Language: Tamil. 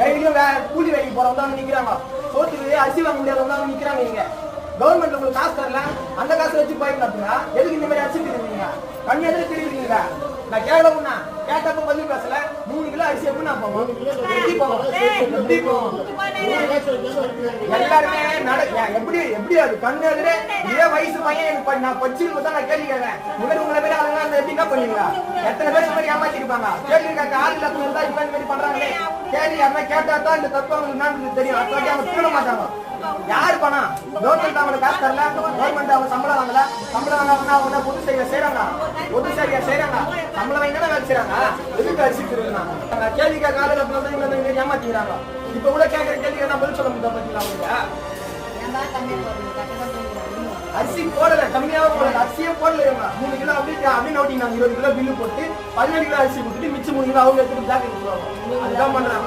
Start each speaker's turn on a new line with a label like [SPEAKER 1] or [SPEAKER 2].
[SPEAKER 1] டெய்லியும் வே கூலி வேலைக்கு போறவங்க தான் நிக்கிறாங்க. சோத்துக்கு அரிசி வாங்க முடியாதவங்க தான் நிக்கிறாங்க இங்க கவர்மெண்ட் உங்களுக்கு காசு தரல அந்த காசு வச்சு போய் நடத்துங்க எதுக்கு இந்த மாதிரி அரிசி திரும்பீங்க கண்ணு தான் திரும்பீங்க நான் கேட்கலமுன்னா கேட்டப்ப பதில் பேசல. மூணு கிலோ அரிசி எப்படி நான் போவோம் எப்படி போவோம் எப்படி போவோம் எல்லாருமே நட எப்படி எப்படி அது? கண்ணு எதிரே இதே வயசு பையன் எனக்கு நான் படிச்சிருக்கும் தான் நான் கேள்வி கேட்கறேன் இவர் உங்களை பேர் அதெல்லாம் அந்த எப்படி என்ன பண்ணுவீங்களா எத்தனை பேர் மாதிரி ஏமாத்திருப்பாங்க? கேள்வி கேட்க ஆள் இல்லாத இருந்தா இப்ப சரி கேள்வி யாருன்னா கேட்டா தான் இந்த தப்பு அவங்களுக்கு என்னன்னு தெரியும். அப்ப அவங்க திருட மாட்டாங்க. யாரு பணம் கவர்மெண்ட் அவங்களுக்கு காசு தரல கவர்மெண்ட் அவங்க சம்பளம் வாங்கல. சம்பளம் வாங்காம அவங்க என்ன பொது சேவை செய்யறாங்க பொது சேவையா செய்யறாங்க சம்பளம் வாங்கி தானே வேலை செய்யறாங்க எதுக்கு அரிசி திருடுனா? கேள்வி கேட்க ஆள் இல்லாத ஏமாத்திக்கிறாங்க. இப்ப கூட கேட்கற கேள்வி நான் பதில் சொல்ல முடியாது பாத்தீங்களா அவங்க அரிசி போடல கம்மியாவும் போடல. அரிசியே போடல இவங்க. மூணு கிலோ அப்படி அப்படின்னு ஓட்டிங்க இருபது கிலோ பில்லு போட்டு பதினேழு கிலோ அரிசி கொடுத்துட்டு மிச்சம் மூணு கிலோ அவங்க எடுத்துட்டு பிளாக் அதுதான் பண்றாங்க.